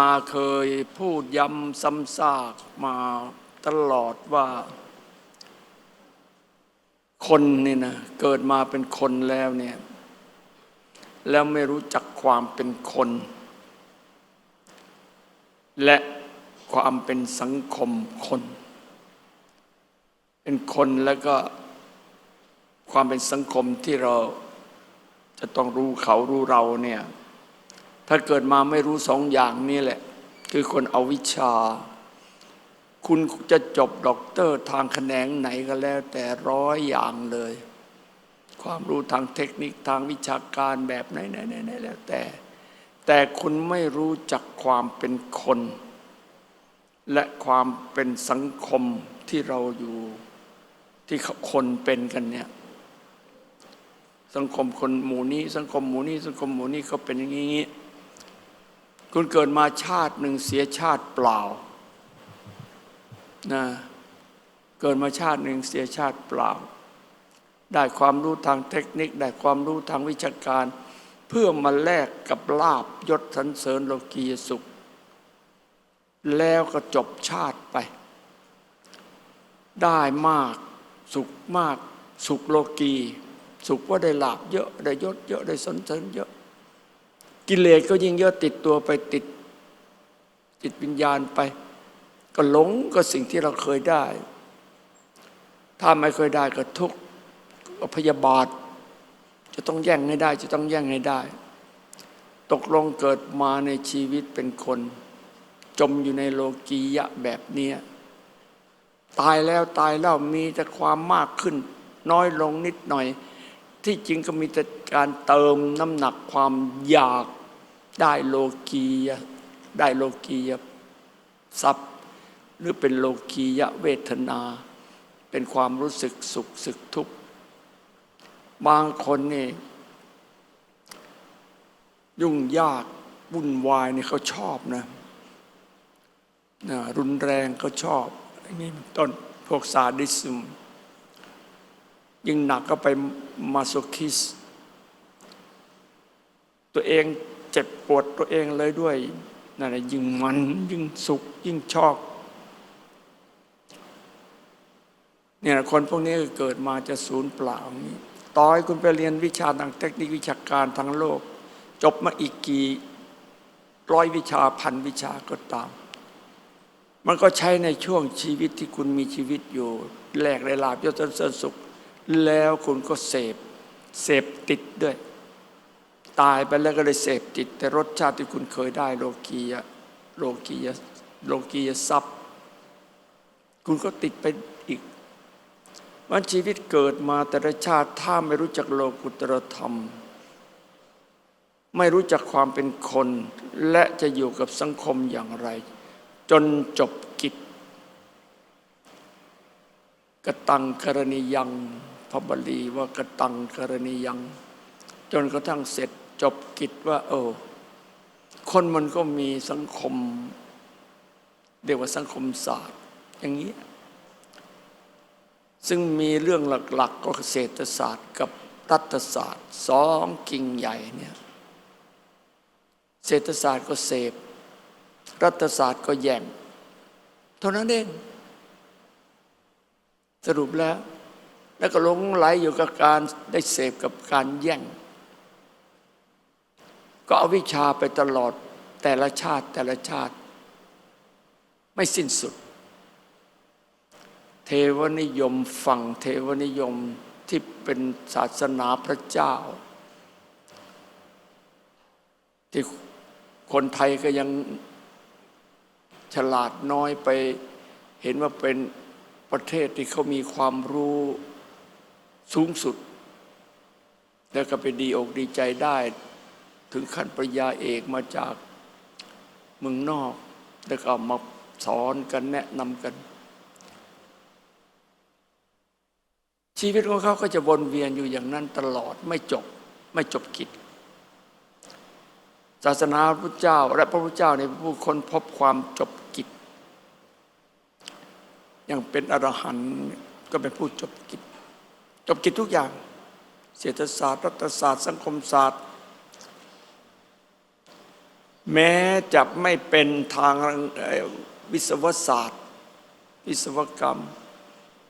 มาเคยพูดย้ำซ้ำซากมาตลอดว่า คนนี่นะเกิดมาเป็นคนแล้วเนี่ย แล้วไม่รู้จักความเป็นคน และความเป็นสังคมคน เป็นคนแล้วก็ความเป็นสังคมที่เราจะต้องรู้เขารู้เราเนี่ย ถ้าเกิดมาไม่รู้สองอย่างนี้แหละ คือคนเอาวิชา คุณจะจบด็อกเตอร์ทางแขนงไหนก็แล้ว แต่ร้อยอย่างเลย ความรู้ทางเทคนิคทางวิชาการแบบไหนไหนไหนแล้วแต่ แต่คุณไม่รู้จักความเป็นคน และความเป็นสังคมที่เราอยู่ที่คนเป็นกันเนี่ยสังคมคนหมู่นี้ สังคมหมู่นี้ สังคมหมู่นี้เขาเป็นอย่างนี้ คุณเกิดมาชาติหนึ่งเสียชาติเปล่านะเกิดมาชาติหนึ่งเสียชาติเปล่า ได้ความรู้ทางเทคนิค ได้ความรู้ทางวิชาการ เพื่อมาแลกกับลาบยศสรรเสริญโลกียสุข แล้วก็จบชาติไป ได้มากสุขมากสุขโลกี สุขว่าได้ลาบเยอะได้ยศเยอะได้สรรเสริญเยอะ กิเลสก็ยิ่งเยอะติดตัวไปติดจิตวิญญาณไป ก็หลงกับสิ่งที่เราเคยได้ ถ้าไม่เคยได้ก็ทุกข์พยาบาท จะต้องแย่งให้ได้ จะต้องแย่งให้ได้ ตกลงเกิดมาในชีวิตเป็นคน จมอยู่ในโลกียะแบบเนี้ยตายแล้วตายแล้วมีแต่ความมากขึ้น น้อยลงนิดหน่อย ที่จริงก็มีแต่การเติมน้ำหนักความอยาก ได้โลกียะได้โลกียะทรัพย์ หรือเป็นโลกียะเวทนา เป็นความรู้สึกสุขสึกทุกข์บางคนนี่ยุ่งยากวุ่นวายนี่เขาชอบนะนะรุนแรงเขาชอบอันนี้เป็นต้นพวกซาดิซึมยิ่งหนักก็ไปมาโซคิส ตัวเอง เจ็บปวดตัวเองเลยด้วยนั่นแหละยิ่งมันยิ่งสุขยิ่งชอบเนี่ยคนพวกนี้เกิดมาจะศูนย์เปล่านี้ต่อให้คุณไปเรียนวิชาทางเทคนิควิชาการทางโลก จบมาอีกกี่ร้อยวิชาพันวิชาก็ตาม มันก็ใช้ในช่วงชีวิตที่คุณมีชีวิตอยู่แลกได้ลาบยศเสริญสุข แล้วคุณก็เสพเสพติดด้วย ตายไปแล้วก็เลยเสพติด แต่รสชาติที่คุณเคยได้โลกียะโลกียะโลกียทรัพย์ คุณก็ติดไปอีกวันชีวิตเกิดมาแต่ละชาติถ้าไม่รู้จักโลกุตรธรรม ไม่รู้จักความเป็นคน และจะอยู่กับสังคมอย่างไร จนจบกิจกตังกรณียังพระบาลีว่ากตังกรณียัง จนกระทั่งเสร็จ จบกิจว่า เออ คนมันก็มีสังคมเรียกว่าสังคมศาสตร์ อย่างนี้ ซึ่งมีเรื่องหลัก ๆ ก็เศรษฐศาสตร์กับรัฐศาสตร์สองกิ่งใหญ่เนี่ยเศรษฐศาสตร์ก็เสพ รัฐศาสตร์ก็แย่งเท่านั้นเอง สรุปแล้ว แล้วก็หลงไหลอยู่กับการได้เสพกับการแย่ง ก็เอาวิชาไปตลอดแต่ละชาติแต่ละชาติ ไม่สิ้นสุด เทวนิยมฝั่งเทวนิยมที่เป็นศาสนาพระเจ้า ที่คนไทยก็ยังฉลาดน้อยไปเห็นว่าเป็นประเทศที่เขามีความรู้สูงสุด แล้วก็ไปดีอกดีใจได้ ถึงขั้นปริญญาเอกมาจากเมืองนอก แล้วก็มาสอนกันแนะนำกัน ชีวิตของเขาก็จะวนเวียนอยู่อย่างนั้นตลอดไม่จบไม่จบกิจศาสนาพระพุทธเจ้า และพระพุทธเจ้าในผู้คนพบความจบกิจอย่างเป็นอรหันต์ก็เป็นผู้จบกิจ จบกิจทุกอย่าง เศรษฐศาสตร์รัฐศาสตร์ สังคมศาสตร์ แม้จะไม่เป็นทางวิศวศาสตร์ วิศวกรรม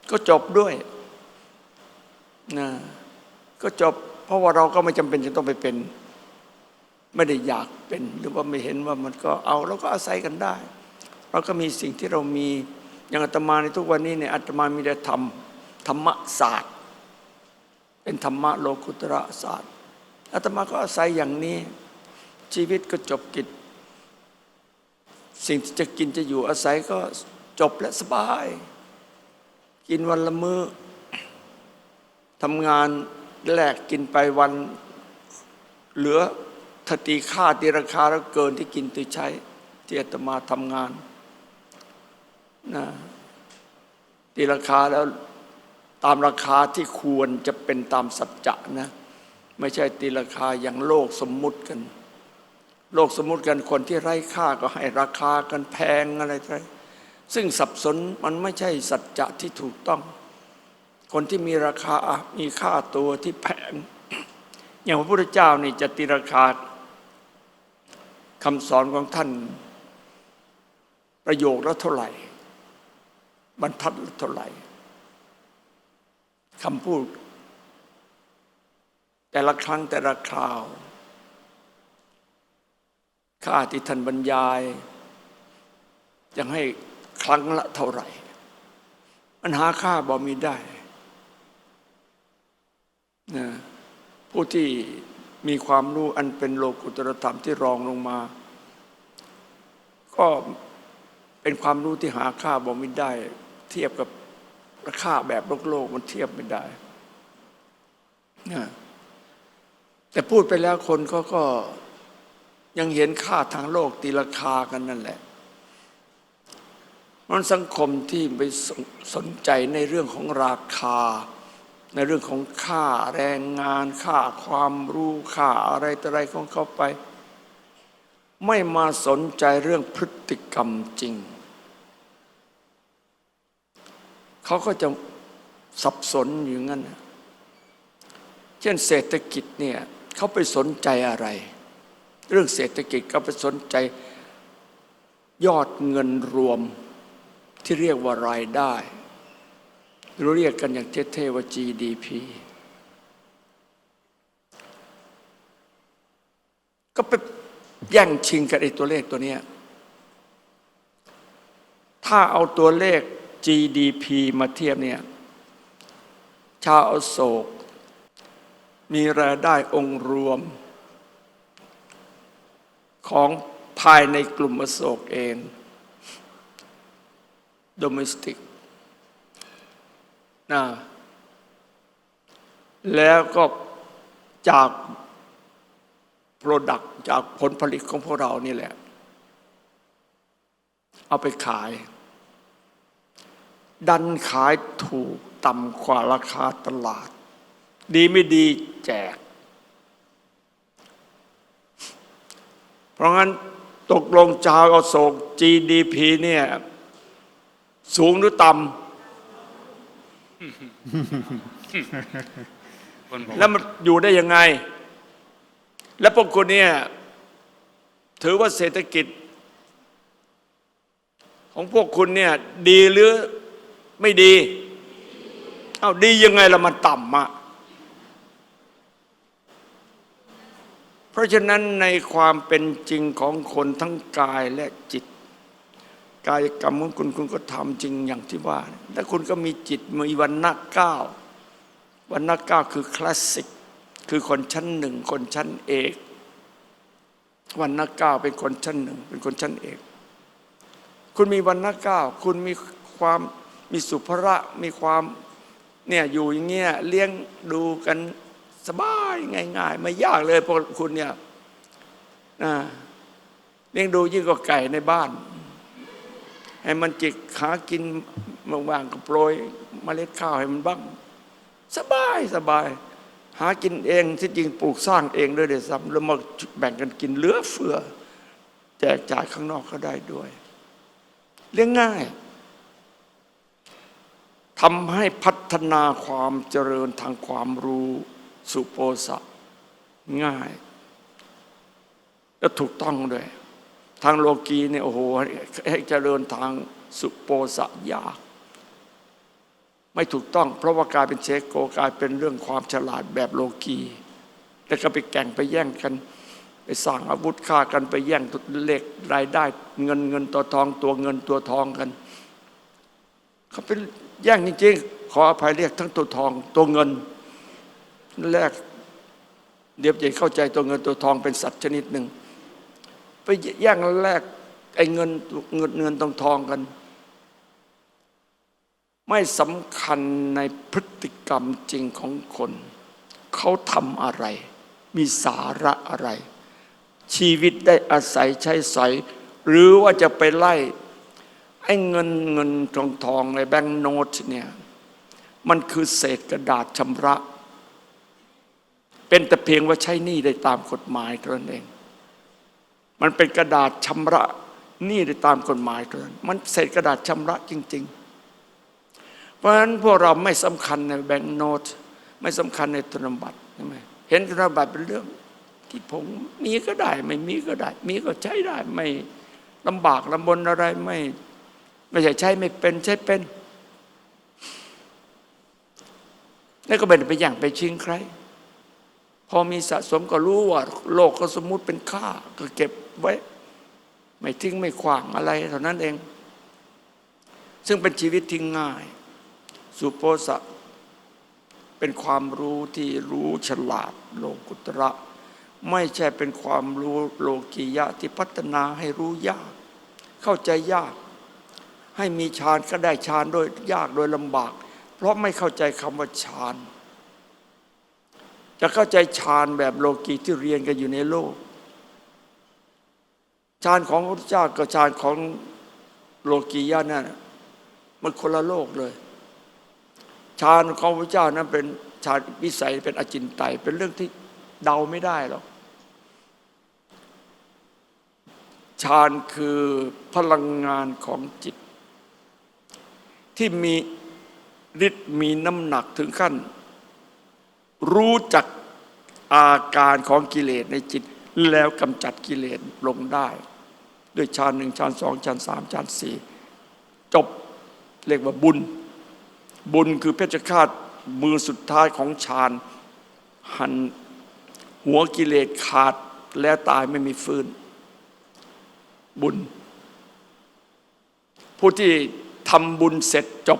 ก็จบด้วยนะก็จบ เพราะว่าเราก็ไม่จำเป็นจะต้องไปเป็น ไม่ได้อยากเป็น หรือว่าไม่เห็นว่ามันก็เอาเราก็อาศัยกันได้ เราก็มีสิ่งที่เรามีอย่างอาตมาในทุกวันนี้เนี่ยอาตมามีแต่ธรรมธรรมศาสตร์ เป็นธรรมะโลกุตระศาสตร์อาตมาก็อาศัยอย่างนี้ ชีวิตก็จบกิจ สิ่งที่จะกินจะอยู่อาศัยก็จบและสบาย กินวันละมือ้อทำงานแลกกินไปวัน เหลือทตีค่าตีราคาแล้วเกินที่กินที่ใช้ที่อาตมาทำงานนะตีราคาแล้วตามราคาที่ควรจะเป็นตามสัจจะนะ ไม่ใช่ตีราคาอย่างโลกสมมุติกัน โลกสมมุติกันคนที่ไร้ค่าก็ให้ราคากันแพงอะไรไรซึ่งสับสนมันไม่ใช่สัจจะที่ถูกต้อง คนที่มีราคามีค่าตัวที่แพงอย่างพระพุทธเจ้านี่จะตีราคาคำสอนของท่าน ประโยคละเท่าไหร่ บรรทัดละเท่าไหร่คำพูด แต่ละครั้งแต่ละคราว ค่าที่ท่านบรรยาย ยังให้ครั้งละเท่าไหร่ มันหาค่าบ่มีได้นะผู้ที่มีความรู้อันเป็นโลกุตรธรรมที่รองลงมา ก็เป็นความรู้ที่หาค่าบ่มีได้ เทียบกับราคาแบบโลกโลกมันเทียบไม่ได้นะแต่พูดไปแล้วคนเขาก็ ยังเห็นค่าทางโลกตีราคากันนั่นแหละ มันสังคมที่ไปสสนใจในเรื่องของราคา ในเรื่องของค่าแรงงาน ค่าความรู้ค่าอะไรต่ออะไรของเขาไป ไม่มาสนใจเรื่องพฤติกรรมจริง เขาก็จะสับสนอยู่งั้น เช่นเศรษฐกิจเนี่ยเขาไปสนใจอะไร เรื่องเศรษฐกิจก็ไปสนใจยอดเงินรวมที่เรียกว่ารายได้เราเรียกกันอย่างเท่ๆว่า GDP ก็ไปแย่งชิงกันไอ้ตัวเลขตัวเนี้ยถ้าเอาตัวเลข GDP มาเทียบเนี่ยชาวอโศก มีรายได้องค์รวม ของภายในกลุ่มอโศกเอง domestic นะแล้วก็จาก Product จากผลผลิตของพวกเรานี่แหละ เอาไปขาย ดันขายถูกต่ำกว่าราคาตลาด ดีไม่ดีแจก เพ ราะงั้นตกลงชาวอโศก GDP เนี่ย สูงหรือต่ำคนบอกแล้วมันอยู่ได้ยังไง แล้วพวกคุณเนี่ย ถือว่าเศรษฐกิจ ของพวกคุณเนี่ย ดีหรือไม่ดี เอา้าดียังไงละมันต่ำอะ เพราะฉะนั้นในความเป็นจริงของคนทั้งกายและจิต กายกรรมของคุณคุณก็ทำจริงอย่างที่ว่าแล้วคุณก็มีจิตมีวันณะเก้าวันณะเก้าคือคลาสสิกคือคนชั้นหนึ่งคนชั้นเอกวันณะเก้าเป็นคนชั้นหนึ่งเป็นคนชั้นเอก คุณมีวันณะเก้าคุณมีความมีสุภระมีความเนี่ยอยู่อย่างเงี้ยเลี้ยงดูกัน สบายง่ายๆไม่ยากเลยพวกคุณเนี่ยนะเลี้ยงดูยิ่งกว่าไก่ในบ้าน ให้มันจิกหากินว่างๆก็โปรยเมล็ดข้าวให้มันบ้าง สบายสบาย หากินเองที่จริงปลูกสร้างเองด้วยเดี๋ยวซ้ำแล้วมาแบ่งกันกินเหลือเฟือ แจกจ่ายข้างนอกก็ได้ด้วย เลี้ยงง่ายทำให้พัฒนาความเจริญทางความรู้ สุโปสะง่าย และถูกต้องด้วย ทางโลกีเนี่ยโอ้โหให้เจริญทางสุโปสะยาก ไม่ถูกต้อง เพราะว่ากลายเป็นเชโกกลายเป็นเรื่องความฉลาดแบบโลกีแล้วก็ไปแข่งไปแย่งกัน ไปสร้างอาวุธฆ่ากันไปแย่งเลขรายได้เงินเงินตัวทองตัวเงินตัวทองกันเขาเป็นแย่งจริงๆขออภัยเรียกทั้งตัวทองตัวเงิน แรกเดี๋ยวจะเข้าใจตัวเงินตัวทองเป็นสัตว์ชนิดหนึ่งไปแย่งแลกไอ้เงินเงินเงินทองทองกัน ไม่สำคัญในพฤติกรรมจริงของคน เขาทำอะไร มีสาระอะไร ชีวิตได้อาศัยใช้สอยหรือว่าจะไปไล่ไอ้เงินเงินทองทองในแบงก์โนตเนี่ยมันคือเศษกระดาษชำระ เป็นแต่เพียงว่าใช้หนี้ได้ตามกฎหมายเท่านั้นเอง มันเป็นกระดาษชำระหนี้ได้ตามกฎหมายเท่านั้นมันเศษกระดาษชำระจริง ๆ เพราะฉะนั้นพวกเราไม่สำคัญในแบงก์โนตไม่สำคัญในธนบัตรใช่ไหมเห็นธนบัตรเป็นเรื่องที่ผมมีก็ได้ ไม่มีก็ได้ มีก็ใช้ได้ไม่ลำบากลำบนอะไรไม่ไม่ใช่ใช้ไม่เป็นใช้เป็นแล้วก็ไม่ได้ไปแย่างไปชิงใคร พอมีสะสมก็รู้ว่าโลกก็สมมุติเป็นค่า ก็เก็บไว้ ไม่ทิ้งไม่ขวางอะไรเท่านั้นเอง ซึ่งเป็นชีวิตที่ง่าย สุโปสะเป็นความรู้ที่รู้ฉลาดโลกุตระ ไม่ใช่เป็นความรู้โลกียะที่พัฒนาให้รู้ยาก เข้าใจยาก ให้มีฌานก็ได้ฌานโดยยากโดยลำบาก เพราะไม่เข้าใจคำว่าฌาน จะเข้าใจฌานแบบโลกีที่เรียนกันอยู่ในโลกฌานของพระพุทธเจ้ากับฌานของโลกียะนั่นมันคนละโลกเลยฌานของพระเจ้านั้นเป็นฌานวิสัยเป็นอจินไตยเป็นเรื่องที่เดาไม่ได้หรอกฌานคือพลังงานของจิต ที่มีฤทธิ์มีน้ำหนักถึงขั้น รู้จักอาการของกิเลสในจิต แล้วกำจัดกิเลสลงได้ ด้วยฌานหนึ่งฌานสองฌานสามฌานสี่จบเรียกว่าบุญ บุญคือเพชฌฆาตมือสุดท้ายของฌานหันหัวกิเลสขาดแล้วตายไม่มีฟื้น บุญ ผู้ที่ทำบุญเสร็จจบ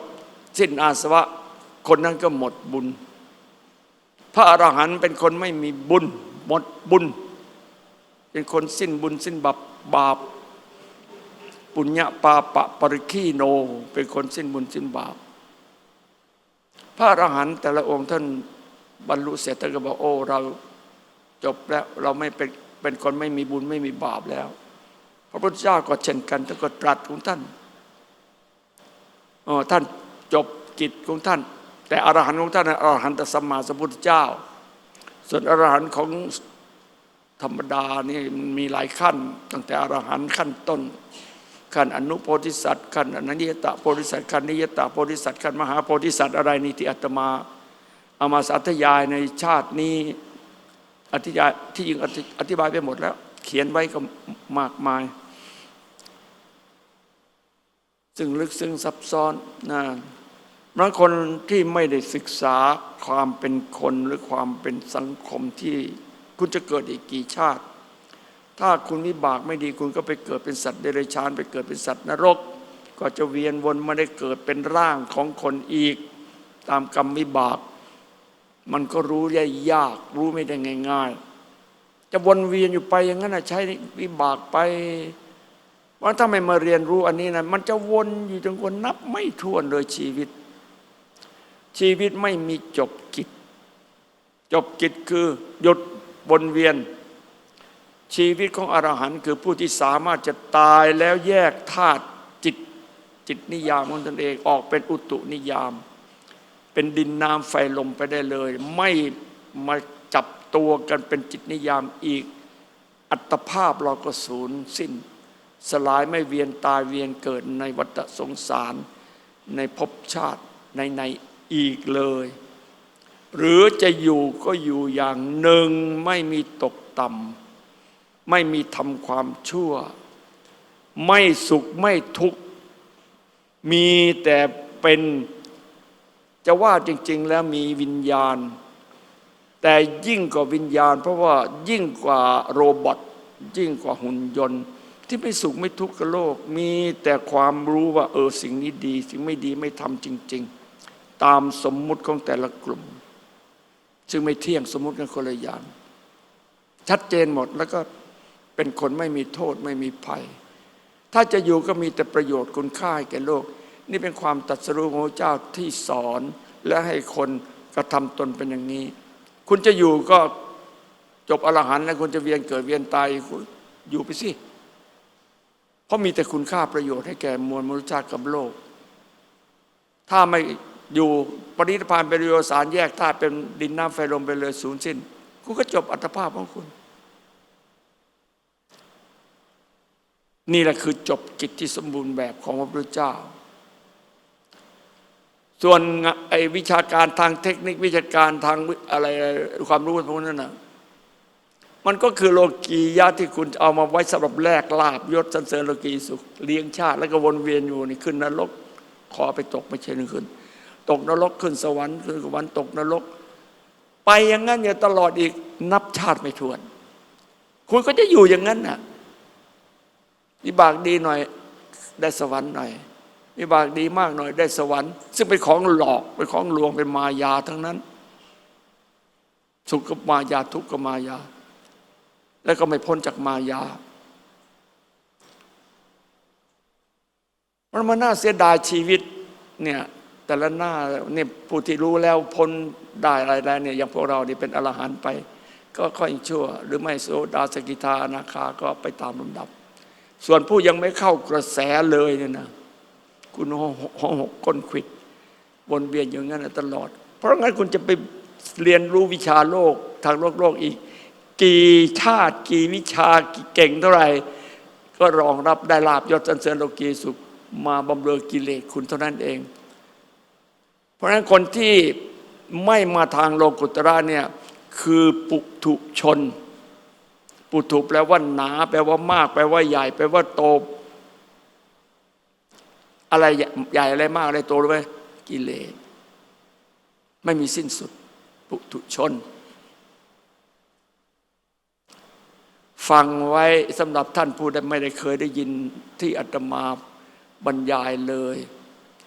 สิ้นอาสวะ คนนั้นก็หมดบุญ พระอรหันต์เป็นคนไม่มีบุญหมดบุญ เป็นคนสิ้นบุญสิ้นบาปบาป ปุญญาปาปะปริคีโน เป็นคนสิ้นบุญสิ้นบาป พระอรหันต์แต่ละองค์ท่านบรรลุเสร็จท่านก็บอกโอ้เราจบแล้วเราไม่เป็นเป็นคนไม่มีบุญไม่มีบาปแล้ว พระพุทธเจ้าก็เช่นกันท่านก็ตรัสของท่านอ๋อท่านจบกิจของท่าน แต่อรหันต์ของท่านอรหันตสัมมาสัมพุทธเจ้า ส่วนอรหันต์ของธรรมดานี่มันมีหลายขั้น ตั้งแต่อรหันต์ขั้นต้น ขั้นอนุโพธิสัตว์ขั้นอนันยตะโพธิสัตว์ขั้นนิยตะโพธิสัตว์ขั้นมหาโพธิสัตว์อะไรนี่ที่อาตมาเอามาสาธยายในชาตินี้อธิบายที่ยิงอธิบายไปหมดแล้ว เขียนไว้ก็มากมาย ซึ่งลึกซึ้งซับซ้อนนะ บางคนที่ไม่ได้ศึกษาความเป็นคนหรือความเป็นสังคมที่คุณจะเกิดอีกกี่ชาติ ถ้าคุณวิบากไม่ดีคุณก็ไปเกิดเป็นสัตว์เดรัจฉาน ไปเกิดเป็นสัตว์นรก ก็จะเวียนวนไมาได้เกิดเป็นร่างของคนอีก ตามกรรมวิบาก มันก็รู้ได้ยากรู้ไม่ได้ง่าย ๆ จะวนเวียนอยู่ไปอย่างนั้นนะใช้วิบากไปว่าถ้าไม่มาเรียนรู้อันนี้นะมันจะวนอยู่จนกว่านับไม่ถ้วนเลยชีวิต ชีวิตไม่มีจบกิจ จบกิจคือหยุดวนเวียน ชีวิตของอรหันต์คือผู้ที่สามารถจะตายแล้วแยกธาตุจิตจิตนิยามของตนเองออกเป็นอุตุนิยาม เป็นดินน้ำไฟลมไปได้เลย ไม่มาจับตัวกันเป็นจิตนิยามอีก อัตภาพเราก็สูญสิ้น สลายไม่เวียนตายเวียนเกิดในวัฏสงสาร ในภพชาติในใน อีกเลย หรือจะอยู่ก็อยู่อย่างหนึ่งไม่มีตกต่ำไม่มีทำความชั่ว ไม่สุขไม่ทุกข์ มีแต่เป็นจะว่าจริง ๆ แล้วมีวิญญาณ แต่ยิ่งกว่าวิญญาณ เพราะว่ายิ่งกว่าโรบอทยิ่งกว่าหุ่นยนต์ ที่ไม่สุขไม่ทุกข์กับโลก มีแต่ความรู้ว่าเออสิ่งนี้ดี สิ่งไม่ดีไม่ทำจริง ๆ ตามสมมุติของแต่ละกลุ่ม ซึ่งไม่เที่ยงสมมุติกันคนละอย่าง ชัดเจนหมดแล้วก็เป็นคนไม่มีโทษไม่มีภัย ถ้าจะอยู่ก็มีแต่ประโยชน์คุณค่าให้แก่โลก นี่เป็นความตัดสรู้ของพระเจ้าที่สอนและให้คนกระทำตนเป็นอย่างนี้ คุณจะอยู่ก็จบอรหันต์แล้วคุณจะเวียนเกิดเวียนตายคุณอยู่ไปสิเพราะมีแต่คุณค่าประโยชน์ให้แก่มวลมนุษยชาติกับโลก ถ้าไม่ อยู่ปรินิพพานเป็นโยสารแยกธาตุเป็นดินน้ำไฟลมไปเลยศูนย์สิ้น คุณก็จบอัตภาพของคุณ นี่แหละคือจบกิจที่สมบูรณ์แบบของพระพุทธเจ้า ส่วนไอ้วิชาการทางเทคนิควิชาการทางอะไรความรู้พวกนั้นนะมันก็คือโลกียะที่คุณเอามาไว้สำหรับแลกลาบยศสันเสริญโลกีสุขเลี้ยงชาติ แล้วก็วนเวียนอยู่นี่ขึ้นนรกขอไปตกไม่ใช่หนึ่งขึ้น ตกนรกขึ้นสวรรค์ขึ้นสวรรค์ตกนรก ไปอย่างนั้นอย่าตลอดอีกนับชาติไม่ถ้วน คุณก็จะอยู่อย่างนั้นน่ะวิบากดีหน่อยได้สวรรค์หน่อยวิบากดีมากหน่อยได้สวรรค์ ซึ่งเป็นของหลอกเป็นของลวงเป็นมายาทั้งนั้น สุขกับมายาทุกข์กับมายา แล้วก็ไม่พ้นจากมายามันมาน่าเสียดายชีวิตเนี่ย แต่ละหน้าเนี่ยผู้ที่รู้แล้วพ้นได้อะไรได้เนี่ยอย่างพวกเรานี่เป็นอรหันต์ไป ก็ค่อยชั่ว หรือไม่โสดาสกิทาอนาคาก็ไปตามลำดับ ส่วนผู้ยังไม่เข้ากระแสเลยเนี่ยนะคุณหอหกก้นขวิดวนเวียนอย่างนั้นตลอด เพราะงั้นคุณจะไปเรียนรู้วิชาโลกทางโลกโลกอีก กี่ชาติกี่วิชากี่เก่งเท่าไหร่ ก็รองรับได้ลาบยศสันเสริญโลกีสุขมาบำเรอกิเลสคุณเท่านั้นเอง ราะฉะนั้นคนที่ไม่มาทางโลกุตระเนี่ยคือปุถุชน ปุถุแปลว่าหนา แปลว่ามาก แปลว่าใหญ่ แปลว่าโต อะไรใหญ่อะไรมากอะไรโตรู้ไหมกิเลสไม่มีสิ้นสุด ปุถุชน ฟังไว้สำหรับท่านผู้ใดไม่ได้เคยได้ยินที่อาตมาบรรยายเลย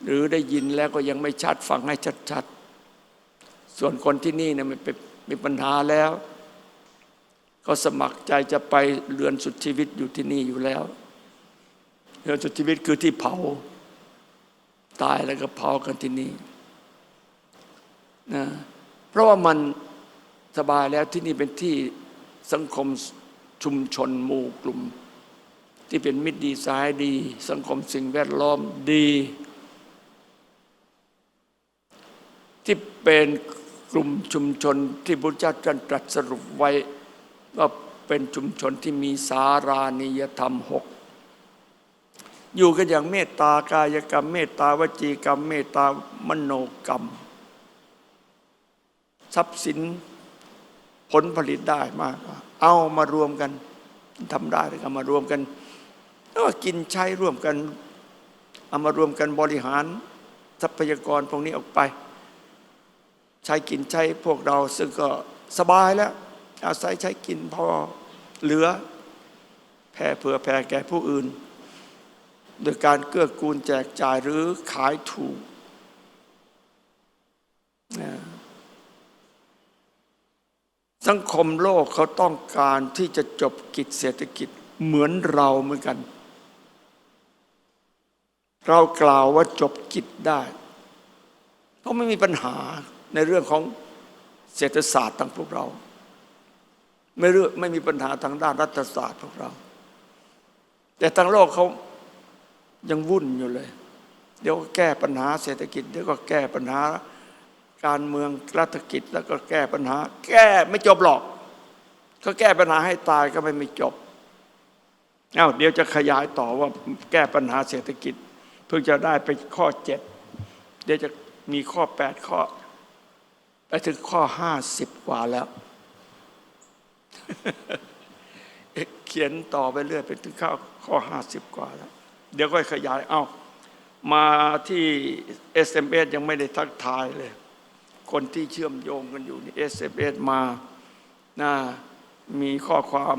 หรือได้ยินแล้วก็ยังไม่ชัดฟังให้ชัดๆ ส่วนคนที่นี่เนี่ยมันมีปัญหาแล้ว ก็สมัครใจจะไปเรือนสุดชีวิตอยู่ที่นี่อยู่แล้วเรือนสุดชีวิตคือที่เผา ตายแล้วก็เผากันที่นี่นะเพราะว่ามันสบายแล้วที่นี่เป็นที่สังคมชุมชนหมู่กลุ่ม ที่เป็นมิตรดีสายดี สังคมสิ่งแวดล้อมดี ที่เป็นกลุ่มชุมชนที่พระเจ้าตรัสสรุปไว้ว่าเป็นชุมชนที่มีสารานิยธรรมหกอยู่กันอย่างเมตตากายกรรม เมตตาวจีกรรม เมตตามโนกรรม ทรัพย์สินผลผลิตได้มาก เอามารวมกันทำได้แล้วก็มารวมกันแล้วก็กินใช้ร่วมกัน เอามารวมกันบริหารทรัพยากรพวกนี้ออกไป ใช้กินใช้พวกเราซึ่งก็สบายแล้ว อาศัยใช้กินพอเหลือแผ่เผื่อแผ่แก่ผู้อื่น โดยการเกื้อกูลแจกจ่ายหรือขายถูก สังคมโลกเขาต้องการที่จะจบกิจเศรษฐกิจเหมือนเราเหมือนกัน เรากล่าวว่าจบกิจได้เพราะไม่มีปัญหา ในเรื่องของเศรษฐศาสตร์ทางพวกเรา ไม่เรื่องไม่มีปัญหาทางด้านรัฐศาสตร์พวกเรา แต่ทางโลกเขายังวุ่นอยู่เลย เดี๋ยวก็แก้ปัญหาเศรษฐกิจ เดี๋ยวก็แก้ปัญหาการเมืองรัฐกิจแล้วก็แก้ปัญหา แก้ไม่จบหรอกก็แก้ปัญหาให้ตายก็ไม่มีจบเอ้าเดี๋ยวจะขยายต่อว่าแก้ปัญหาเศรษฐกิจ เพิ่งจะได้ไปข้อเจ็ดเดี๋ยวจะมีข้อแปดข้อ ถึงข้อห้าสิบกว่าแล้ว เขียนต่อไปเรื่อยไปถึงข้อข้อห้าสิบกว่าแล้ว เดี๋ยวก็ขยาย เอามาที่ SMS ยังไม่ได้ทักทายเลย คนที่เชื่อมโยงกันอยู่นี่ SMS มานะมีข้อความ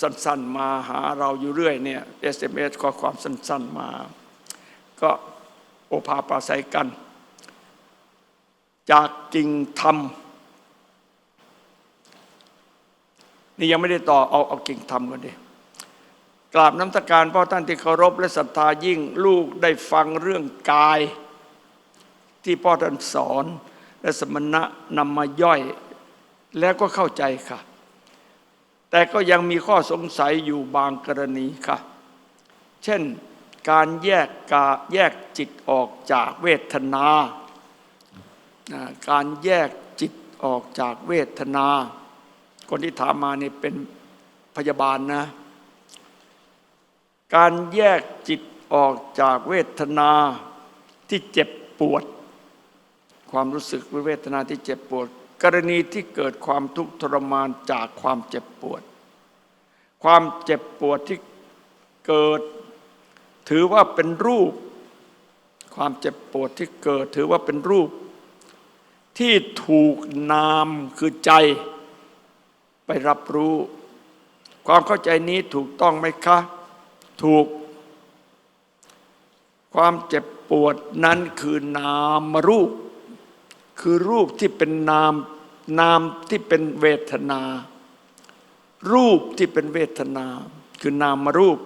สั้น ๆ มาหาเราอยู่เรื่อยเนี่ย SMS ข้อความสั้น ๆ มา ก็โอภาปราศัยกัน จากจริงธรรม นี่ยังไม่ได้ต่อเอาเอากิ่งธรรมกันดิกราบน้ำตาการพ่อท่านที่เคารพและศรัทธายิ่งลูกได้ฟังเรื่องกาย ที่พ่อท่านสอน และสมณะนำมาย่อย แล้วก็เข้าใจค่ะ แต่ก็ยังมีข้อสงสัยอยู่บางกรณีค่ะ เช่นการแยกกาแยกจิตออกจากเวทนา การแยกจิตออกจากเวทนา คนที่ถามมานี่เป็นพยาบาลนะ การแยกจิตออกจากเวทนาที่เจ็บปวด ความรู้สึกเวทนาที่เจ็บปวด กรณีที่เกิดความทุกข์ทรมานจากความเจ็บปวด ความเจ็บปวดที่เกิดถือว่าเป็นรูป ความเจ็บปวดที่เกิดถือว่าเป็นรูป ที่ถูกนามคือใจไปรับรู้ ความเข้าใจนี้ถูกต้องไหมคะ ถูก ความเจ็บปวดนั้นคือนามรูป คือรูปที่เป็นนามนามที่เป็นเวทนา รูปที่เป็นเวทนา คือนามรูป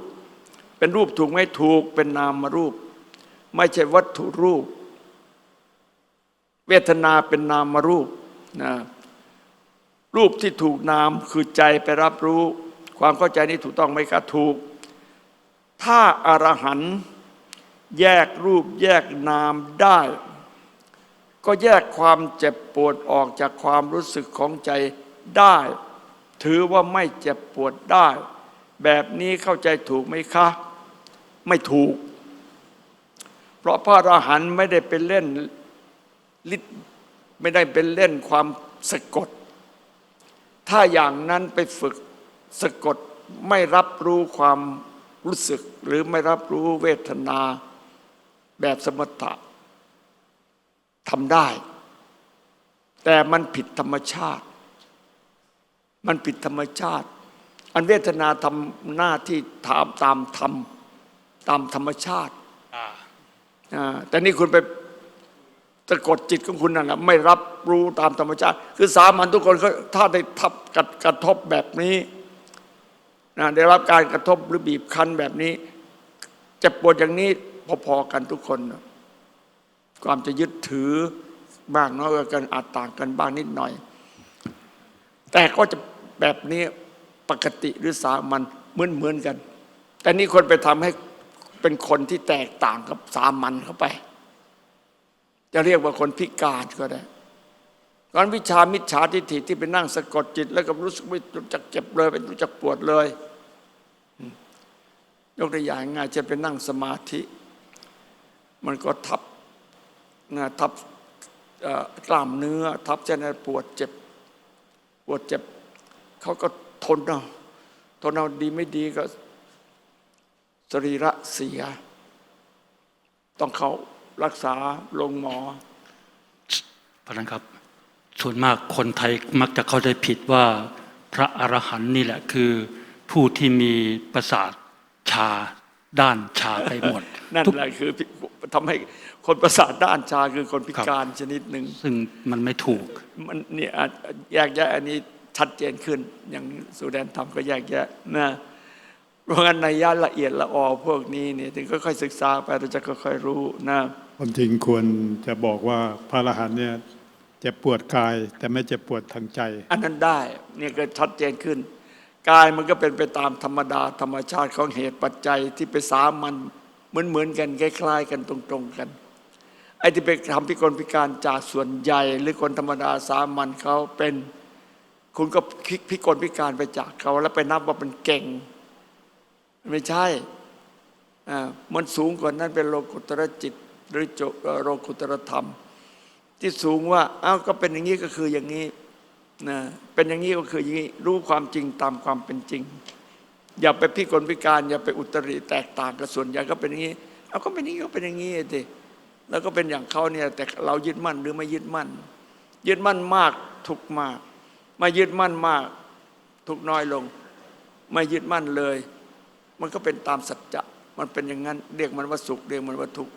เป็นรูปถูกไหมถูกเป็นนามรูป ไม่ใช่วัตถุรูป เวทนาเป็นนามรูปนะรูปที่ถูกนามคือใจไปรับรู้ ความเข้าใจนี้ถูกต้องไหมครับถูก ถ้าอรหันต์แยกรูปแยกนามได้ ก็แยกความเจ็บปวดออกจากความรู้สึกของใจได้ ถือว่าไม่เจ็บปวดได้ แบบนี้เข้าใจถูกไหมคะ ไม่ถูก เพราะพระอรหันต์ไม่ได้เป็นเล่น ฤทธิ์ไม่ได้เป็นเล่นความสะกด ถ้าอย่างนั้นไปฝึกสะกดไม่รับรู้ความรู้สึกหรือไม่รับรู้เวทนาแบบสมถะทำได้ แต่มันผิดธรรมชาติ มันผิดธรรมชาติ อันเวทนาทำหน้าที่ตามตามธรรมตามธรรมชาติอ่าอ่าแต่นี่คุณไป สะกดจิตของคุณนั่นแหละไม่รับรู้ตามธรรมชาติ คือสามัญทุกคนเขาถ้าได้ทับกระกระทบแบบนี้นะได้รับการกระทบหรือบีบคั้นแบบนี้จะปวดอย่างนี้พอๆกันทุกคนนะความจะยึดถือบ้างน้อยกันอาจต่างกันบ้างนิดหน่อย แต่ก็จะแบบนี้ปกติหรือสามัญเหมือนเหมือนๆกัน แต่นี่คนไปทำให้เป็นคนที่แตกต่างกับสามัญเข้าไป จะเรียกว่าคนพิการก็ได้การวิชามิจฉาทิฏฐิที่ไปนั่งสะกดจิต แล้วก็รู้สึกไม่รู้จักเจ็บเลยไม่รู้จักปวดเลย ยกตัวอย่างง่ายจะไปนั่งสมาธิ มันก็ทับนะทับกล้ามเนื้อ ทับเส้นปวดเจ็บ ปวดเจ็บเขาก็ทนเอาทนเอาดีไม่ดีก็สรีระเสีย ต้องเขา รักษาลงหมอเพราะฉะนั้นครับ ส่วนมากคนไทยมักจะเข้าใจผิดว่าพระอรหันต์นี่แหละคือ ผู้ที่มีประสาทชาด้านชาไปหมด นั่นทุกแหละคือทำให้คนประสาทด้านชาคือคนพิการชนิดหนึ่งซึ่งมันไม่ถูก มันเนี่ยอาจแยกแยะอันนี้ชัดเจนขึ้น อย่างสุแดนทำก็แยกแยะนะเพราะงั้นในยะละเอียดละออพวกนี้เนี่ยถึงค่อยๆศึกษาไปเราจะค่อยๆรู้นะ ความจริงควรจะบอกว่าพระอรหันต์เนี่ยเจ็บปวดกายแต่ไม่เจ็บปวดทางใจ อันนั้นได้เนี่ยก็ชัดเจนขึ้น กายมันก็เป็นไปตามธรรมดาธรรมชาติของเหตุปัจจัยที่ไปสามันเหมือนเหมือนกันคล้ายๆกันตรงๆกันไอ้ที่ไปทำพิกลพิการจากส่วนใหญ่ หรือคนธรรมดาสามัญเขาเป็นคุณก็พิพิกลพิการไปจากเขาแล้วไปนับว่าเป็นเก่ง ไม่ใช่อ่ามันสูงกว่านั้นเป็นโลกุตรจิต หรือโจเอ่อโลกุตรธรรม ที่สูงว่าอ้าวก็เป็นอย่างนี้ก็คืออย่างนี้นะเป็นอย่างนี้ก็คืออย่างนี้รู้ความจริงตามความเป็นจริง อย่าไปพิกลพิการอย่าไปอุตริแตกต่างกับส่วนใหญ่ก็เป็นอย่างนี้เอาก็เป็นอย่างนี้ก็เป็นอย่างนี้สิแล้วก็เป็นอย่างเขาเนี่ยแต่เรายึดมั่นหรือไม่ยึดมั่น ยึดมั่นมากทุกมากไม่ยึดมั่นมาก ทุกน้อยลง ไม่ยึดมั่นเลย มันก็เป็นตามสัจจะมันเป็นอย่างนั้นเรียกมันว่าสุขเรียกมันว่าทุกข์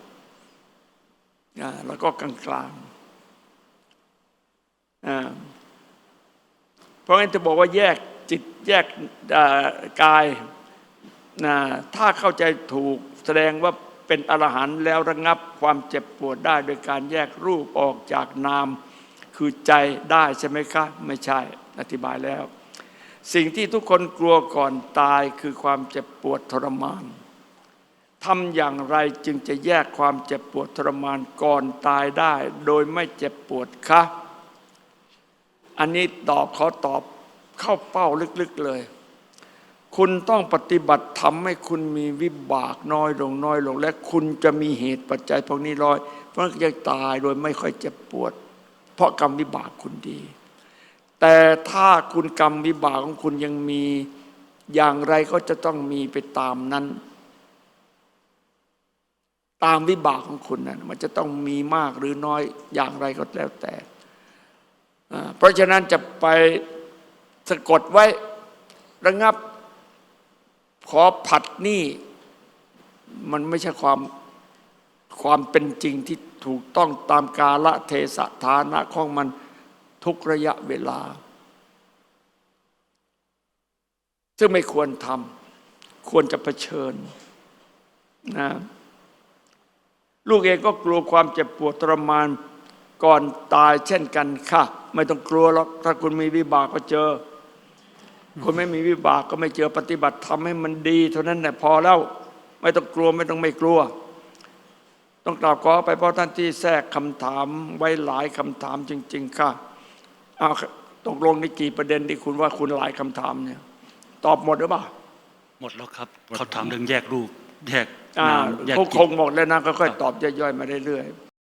แล้วก็กลางกลางๆอ่าเพราะงั้นจะบอกว่าแยกจิตแยกกายนะถ้าเข้าใจถูกแสดงว่าเป็นอรหันต์แล้วระงับความเจ็บปวดได้ โดยการแยกรูปออกจากนาม คือใจได้ใช่ไหมคะ ไม่ใช่อธิบายแล้ว สิ่งที่ทุกคนกลัวก่อนตายคือความเจ็บปวดทรมาน ทำอย่างไรจึงจะแยกความเจ็บปวดทรมานก่อนตายได้ โดยไม่เจ็บปวดคะอันนี้ตอบขอตอบเข้าเป้าลึกๆเลย คุณต้องปฏิบัติทำให้คุณมีวิบากน้อยลงน้อยลง และคุณจะมีเหตุปัจจัยพวกนี้ร้อย เพราะจะตายโดยไม่ค่อยเจ็บปวด เพราะกรรมวิบากคุณดี แต่ถ้าคุณกรรมวิบากของคุณยังมีอย่างไรก็จะต้องมีไปตามนั้น ตามวิบากของคุณนั้นมันจะต้องมีมากหรือน้อยอย่างไรก็แล้วแต่ เพราะฉะนั้นจะไปสะกดไว้ระงับขอผัดหนี้มันไม่ใช่ความความเป็นจริงที่ถูกต้องตามกาละเทศะฐานะของมันทุกระยะเวลา ซึ่งไม่ควรทำควรจะเผชิญนะ ลูกเองก็กลัวความเจ็บปวดทรมานก่อนตายเช่นกันค่ะ ไม่ต้องกลัวหรอกถ้าคุณมีวิบากก็เจอ คนไม่มีวิบากก็ไม่เจอปฏิบัติทำให้มันดี เท่านั้นแหละพอแล้วไม่ต้องกลัวไม่ต้องไม่กลัว ต้องกล่าวขอไปเพราะท่านที่แทรกคำถามไว้หลายคำถามจริง ๆ ค่ะเอาตกลงในกี่ประเด็นที่คุณว่าคุณหลายคำถามเนี่ย ตอบหมดหรือเปล่าหมดแล้วครับเขาถามเรื่องแยกรูป แยกอ่านามแยกคงจิคตงหมดแล้วนะก็ค่อยๆตอบย่อยๆมาเรื่อยๆ